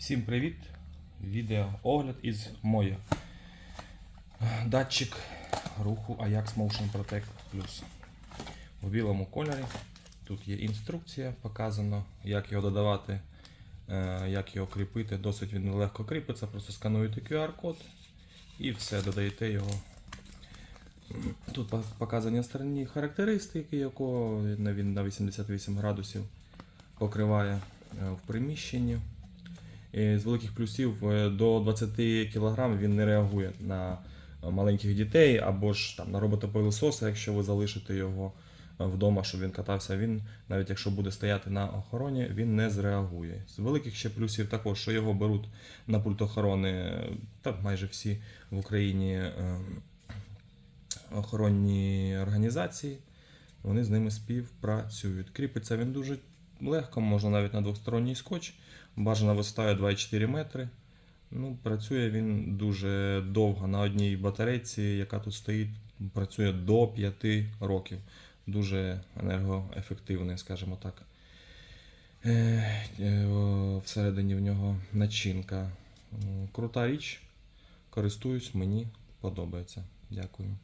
Всім привіт! Відео огляд із Моя. Датчик руху Ajax Motion Protect Plus. У білому кольорі. Тут є інструкція, показано, як його додавати, е, як його кріпити. Досить він легко кріпиться, просто скануєте QR-код і все, додаєте його. Тут показані основні характеристики, якого він на 88 градусів покриває е, в приміщенні. З великих плюсів е, до 20 кг він не реагує на е, маленьких дітей або ж там на роботопилисоса, якщо ви залишите його е, вдома, щоб він катався. Він, навіть якщо буде стояти на охороні, він не зреагує. З великих ще плюсів також, що його беруть на пульт охорони е, та майже всі в Україні охоронні організації. Вони з ними співпрацюють. Кріпиться він дуже легко, можна навіть на двосторонній скотч. Бажана висота 2,4 метри. Ну, працює він дуже довго на одній батарейці, яка тут стоїть, працює до 5 років. Дуже енергоефективний, скажімо так. Е, е, Всередині в нього начинка. Крута річ. Користуюсь, мені подобається. Дякую.